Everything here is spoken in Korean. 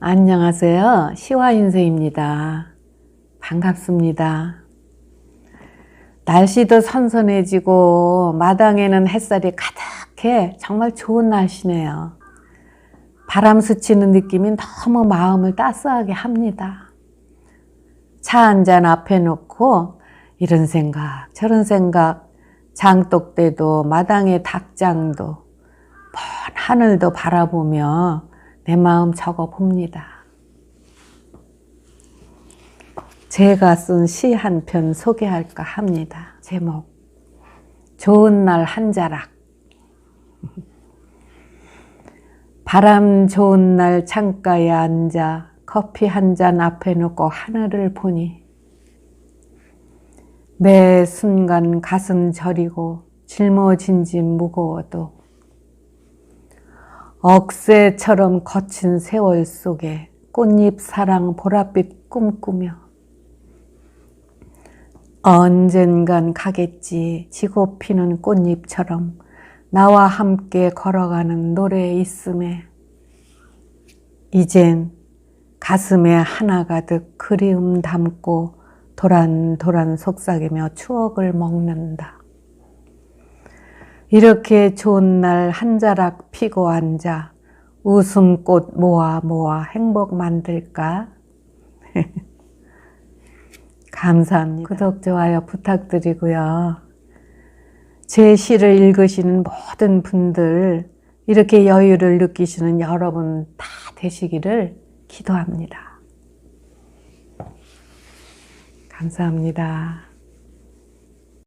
안녕하세요. 시화인세입니다. 반갑습니다. 날씨도 선선해지고 마당에는 햇살이 가득해 정말 좋은 날씨네요. 바람 스치는 느낌이 너무 마음을 따스하게 합니다. 차 한 잔 앞에 놓고 이런 생각 저런 생각 장독대도 마당의 닭장도 먼 하늘도 바라보며 내 마음 적어 봅니다. 제가 쓴 시 한 편 소개할까 합니다. 제목 좋은 날 한 자락 바람 좋은 날 창가에 앉아 커피 한 잔 앞에 놓고 하늘을 보니 매 순간 가슴 저리고 짊어진지 무거워도 억새처럼 거친 세월 속에 꽃잎 사랑 보랏빛 꿈꾸며 언젠간 가겠지 지고 피는 꽃잎처럼 나와 함께 걸어가는 노래 있음에 이젠 가슴에 하나 가득 그리움 담고 도란도란 속삭이며 추억을 먹는다. 이렇게 좋은 날 한 자락 피고 앉아 웃음꽃 모아 모아 행복 만들까? 감사합니다. 구독, 좋아요 부탁드리고요. 제 시를 읽으시는 모든 분들, 이렇게 여유를 느끼시는 여러분 다 되시기를 기도합니다. 감사합니다.